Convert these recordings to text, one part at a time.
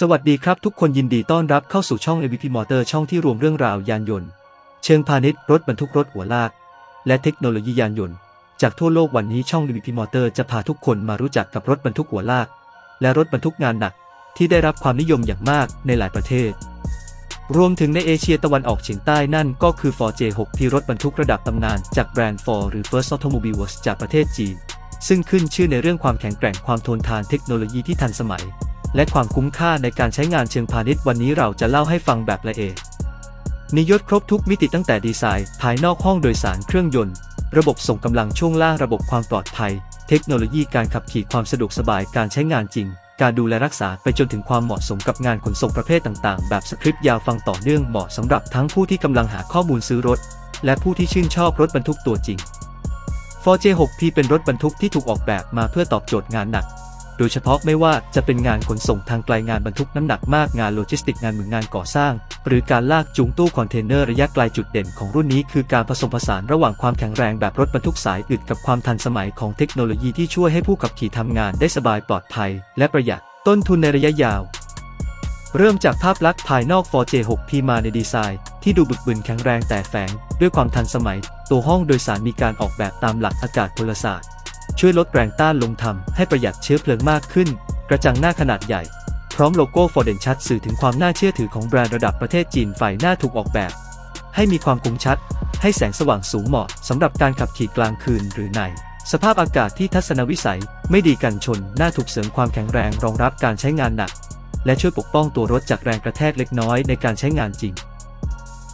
สวัสดีครับทุกคนยินดีต้อนรับเข้าสู่ช่อง AVP Motor ช่องที่รวมเรื่องราว ยานยนต์ เชิงพาณิชย์รถบรรทุกรถหัวลาก และเทคโนโลยียานยนต์ จากทั่วโลกวันนี้ช่อง AVP Motor จะพาทุกคนมารู้จักกับรถบรรทุกหัวลาก และรถบรรทุกงานหนัก ที่ได้รับความนิยมอย่างมากในหลายประเทศ รวมถึงในเอเชียตะวันออกเฉียงใต้นั่นก็คือ Ford J6P รถบรรทุกระดับตำนานจากแบรนด์ Ford หรือ First Automobiles จากประเทศจีน ซึ่งขึ้นชื่อในเรื่องความแข็งแกร่งความทนทานเทคโนโลยีที่ทันสมัย และความคุ้มค่าในการใช้งานเชิงพาณิชย์วันนี้เราจะเล่าให้ฟังแบบละเอียดนิยศครบทุกมิติตั้งแต่ดีไซน์ ภายนอกห้องโดยสารเครื่องยนต์ ระบบส่งกำลังช่วงล่างระบบความปลอดภัย เทคโนโลยีการขับขี่ความสะดวกสบายการใช้งานจริง การดูแลรักษาไปจนถึงความเหมาะสมกับงานขนส่งประเภทต่างๆ แบบสคริปต์ยาวฟังต่อเนื่องเหมาะสำหรับทั้งผู้ที่กำลังหาข้อมูลซื้อรถ และผู้ที่ชื่นชอบรถบรรทุกตัวจริง f o r j 6 p เป็นรถบรรทุกที่ถูกออกแบบมาเพื่อตอบโจทย์งานหนัก โดยเฉพาะไม่ว่าจะเป็นงานขนส่งทางไกลงานบรรทุกน้ำหนักมากงานโลจิสติกงานเหมือนงานก่อสร้าง หรือการลากจูงตู้คอนเทนเนอร์ระยะไกลจุดเด่นของรุ่นนี้คือการผสมผสานระหว่างความแข็งแรงแบบรถบรรทุกสายอึดกับความทันสมัยของเทคโนโลยีที่ช่วยให้ผู้ขับขี่ทำงานได้สบายปลอดภัย และประหยัดต้นทุนในระยะยาว เริ่มจากภาพลักษณ์ภายนอก Ford J6P มาในดีไซน์ ที่ดูบึกบึนแข็งแรงแต่แฝง ด้วยความทันสมัย ตัวห้องโดยสารมีการออกแบบตามหลักอากาศพลศาสตร์ ช่วยลดแรงต้านลมทำให้ประหยัดเชื้อเพลิงมากขึ้น กระจังหน้าขนาดใหญ่ พร้อมโลโก้ Ford เดนชัดสื่อถึงความน่าเชื่อถือของแบรนด์ระดับประเทศจีนฝ่ายหน้าถูกออกแบบ ให้มีความคมชัด ให้แสงสว่างสูงเหมาะสำหรับการขับขี่กลางคืนหรือใน สภาพอากาศที่ทัศนวิสัยไม่ดีกันชนหน้าถูกเสริมความแข็งแรงรองรับการใช้งานหนัก และช่วยปกป้องตัวรถจากแรงกระแทกเล็กน้อยในการใช้งานจริง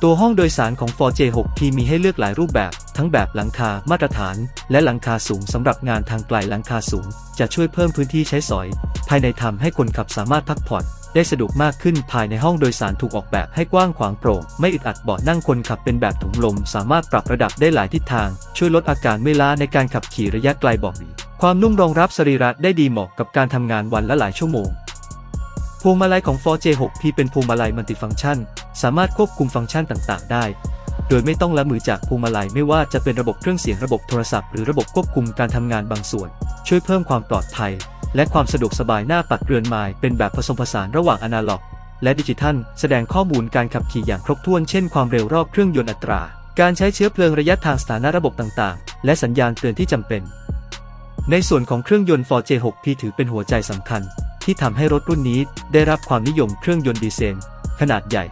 ตัวห้องโดยสารของ Ford J6P มีให้เลือกหลายรูปแบบ ทั้งแบบหลังคามาตรฐาน และหลังคาสูงสำหรับงานทางไกลหลังคาสูง จะช่วยเพิ่มพื้นที่ใช้สอย ภายในทำให้คนขับสามารถพักผ่อนได้สะดวกมากขึ้นภายในห้องโดยสารถูกออกแบบให้กว้างขวางโปร่ง ไม่อึดอัดเบาะนั่งคนขับเป็นแบบถุงลม สามารถปรับระดับได้หลายทิศทาง ช่วยลดอาการเมื่อยล้าในการขับขี่ระยะไกลเบอกดีความนุ่มรองรับสรีระได้ดีเหมาะกับการทำงานวันละหลายชั่วโมง พวงมาลัยของ Ford J6P เป็นพวงมาลัยมัลติฟังก์ชัน สามารถควบคุมฟังก์ชันต่าง ๆ ได้ โดยไม่ต้องละมือจากพวงมาลัยไม่ว่าจะเป็นระบบเครื่องเสียงระบบโทรศัพท์หรือระบบควบคุมการทำงานบางส่วน ช่วยเพิ่มความปลอดภัย และความสะดวกสบายหน้าปัดเรือนไม้เป็นแบบผสมผสานระหว่างอนาล็อก และดิจิทัล แสดงข้อมูลการขับขี่อย่างครบถ้วนเช่นความเร็วรอบเครื่องยนต์อัตรา การใช้เชื้อเพลิงระยะทางสถานะระบบต่างๆ และสัญญาณเตือนที่จำเป็น ในส่วนของเครื่องยนต์ Ford J6P ถือเป็นหัวใจสำคัญ ที่ทำให้รถรุ่นนี้ได้รับความนิยมเครื่องยนต์ดีเซลขนาดใหญ่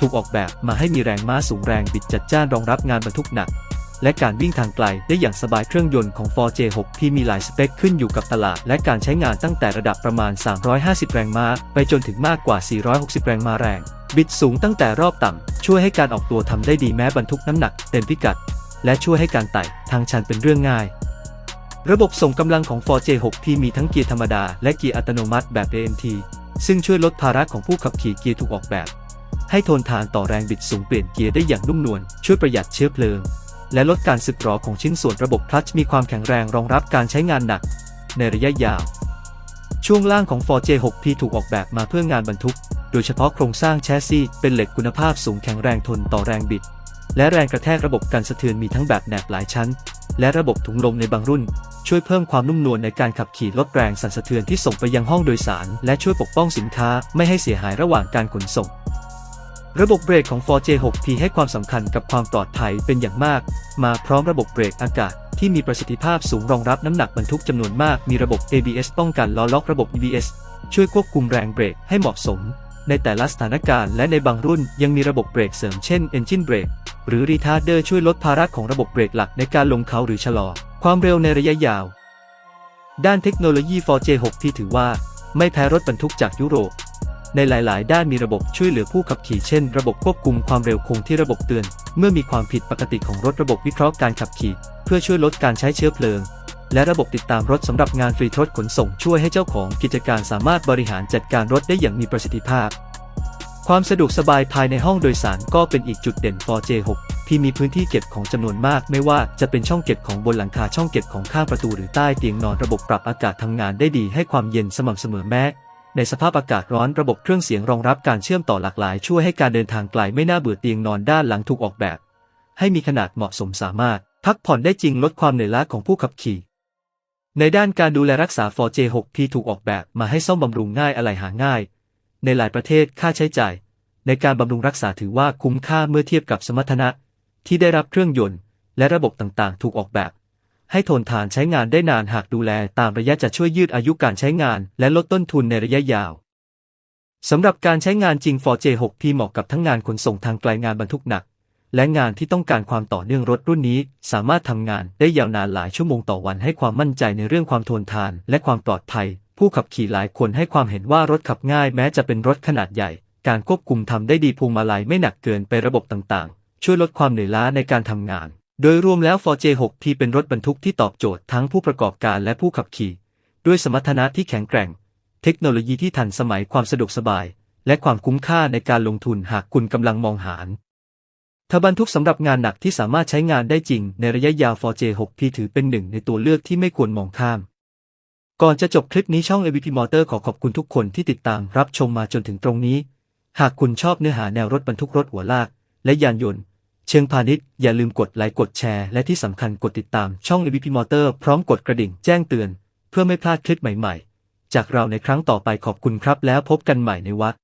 ถูกออกแบบมาให้มีแรงม้าสูงแรงบิดจัดจ้านรองรับงานบรรทุกหนัก และการวิ่งทางไกลได้อย่างสบายเครื่องยนต์ของ Ford J6P มีหลายสเปคขึ้นอยู่กับตลาด และการใช้งานตั้งแต่ระดับประมาณ 350 แรงม้า ไปจนถึงมากกว่า 460 แรงม้าแรง บิดสูงตั้งแต่รอบต่ำ ช่วยให้การออกตัวทำได้ดีแม้บรรทุกน้ำหนักเต็มพิกัด และช่วยให้การไต่ทางชันเป็นเรื่องง่ายระบบส่งกำลังของ Ford J6P มีทั้งเกียร์ธรรมดาและเกียร์อัตโนมัติแบบ AMT ซึ่งช่วยลดภาระของผู้ขับขี่เกียร์ถูกออกแบบ ให้ทนทานต่อแรงบิดสูงเปลี่ยนเกียร์ได้อย่างนุ่มนวลช่วยประหยัดเชื้อเพลิง และลดการสึกหรอของชิ้นส่วนระบบคลัตช์มีความแข็งแรงรองรับการใช้งานหนัก ในระยะยาว ช่วงล่างของ Ford J6P ถูกออกแบบมาเพื่องานบรรทุก โดยเฉพาะโครงสร้างแชสซีเป็นเหล็กคุณภาพสูงแข็งแรงทนต่อแรงบิด และแรงกระแทกระบบกันสะเทือนมีทั้งแบบแหนบหลายชั้น และระบบถุงลมในบางรุ่น ช่วยเพิ่มความนุ่มนวลในการขับขี่ลดแรงสั่นสะเทือนที่ส่งไปยังห้องโดยสาร และช่วยปกป้องสินค้าไม่ให้เสียหายระหว่างการขนส่ง ระบบเบรกของ Ford J6P ให้ความสำคัญกับความปลอดภัยเป็นอย่างมาก มาพร้อมระบบเบรกอากาศที่มีประสิทธิภาพสูงรองรับน้ำหนักบรรทุกจำนวนมาก มีระบบ ABS ป้องกันล้อล็อกระบบ EBS ช่วยควบคุมแรงเบรกให้เหมาะสม ในแต่ละสถานการณ์และในบางรุ่นยังมีระบบเบรกเสริมเช่น Engine Brake หรือ Retarder ช่วยลดภาระของระบบเบรกหลักในการลงเขาหรือชะลอ ความเร็วในระยะยาว ด้านเทคโนโลยี Ford J6P ถือว่า ไม่แพ้รถบรรทุกจากยุโรป ในหลาย ๆ ด้านมีระบบช่วยเหลือผู้ขับขี่เช่น ระบบควบคุมความเร็วคงที่ระบบเตือน เมื่อมีความผิดปกติของรถระบบวิเคราะห์การขับขี่ เพื่อช่วยลดการใช้เชื้อเพลิง และระบบติดตามรถสำหรับงานฟรีทรถขนส่งช่วยให้เจ้าของกิจการสามารถบริหารจัดการรถได้อย่างมีประสิทธิภาพ ความสะดวกสบายภายในห้องโดยสารก็เป็นอีกจุดเด่น Ford J6 ที่มีพื้นที่เก็บของจำนวนมาก ไม่ว่าจะเป็นช่องเก็บของบนหลังคาช่องเก็บของข้างประตูหรือใต้เตียงนอนระบบปรับอากาศทำงานได้ดีให้ความเย็นสม่ำเสมอแม้ ในสภาพอากาศร้อนระบบเครื่องเสียงรองรับการเชื่อมต่อหลากหลาย ช่วยให้การเดินทางไกลไม่น่าเบื่อเตียงนอนด้านหลังถูกออกแบบ ให้มีขนาดเหมาะสมสามารถ พักผ่อนได้จริงลดความเหนื่อยล้าของผู้ขับขี่ ในด้านการดูแลรักษา Ford J6P ถูกออกแบบมาให้ซ่อมบำรุงง่ายอะไรหาง่าย ในหลายประเทศค่าใช้จ่าย ในการบำรุงรักษาถือว่าคุ้มค่าเมื่อเทียบกับสมรรถนะ ที่ได้รับเครื่องยนต์ และระบบต่างๆ ถูกออกแบบ ให้ทนทานใช้งานได้นานหากดูแลตามระยะจะช่วยยืดอายุการใช้งาน และลดต้นทุนในระยะยาวสำหรับการใช้งานจริง Ford J6P เหมาะกับทั้งงานขนส่งทางไกลงานบรรทุกหนัก และงานที่ต้องการความต่อเนื่องรถรุ่นนี้ สามารถทำงานได้ยาวนานหลายชั่วโมงต่อวันให้ความมั่นใจในเรื่องความทนทาน และความปลอดภัย ผู้ขับขี่หลายคนให้ความเห็นว่ารถขับง่ายแม้จะเป็นรถขนาดใหญ่ การควบคุมทำได้ดีพวงมาลัยไม่หนักเกินไประบบต่างๆ ช่วยลดความเหนื่อยล้าในการทำงาน โดยรวมแล้ว Ford J6P เป็นรถบรรทุกที่ตอบโจทย์ทั้งผู้ประกอบการและผู้ขับขี่ ด้วยสมรรถนะที่แข็งแกร่ง เทคโนโลยีที่ทันสมัยความสะดวกสบาย และความคุ้มค่าในการลงทุนหากคุณกำลังมองหาถ้าบรรทุกสำหรับงานหนักที่สามารถใช้งานได้จริง ในระยะยาว Ford J6P ถือเป็นหนึ่งในตัวเลือกที่ไม่ควรมองข้าม ก่อนจะจบคลิปนี้ช่อง AVP Motor ขอขอบคุณทุกคนที่ติดตามรับชมมาจนถึงตรงนี้ หากคุณชอบเนื้อหาแนวรถบรรทุกรถหัวลาก และยานยนต์ เชิงพาณิชย์ อย่าลืมกดไลค์กดแชร์และที่สำคัญกดติดตามช่อง AVP Motor พร้อมกดกระดิ่งแจ้งเตือน เพื่อไม่พลาดคลิปใหม่ๆ จากเราในครั้งต่อไปขอบคุณครับแล้วพบกันใหม่ในวัด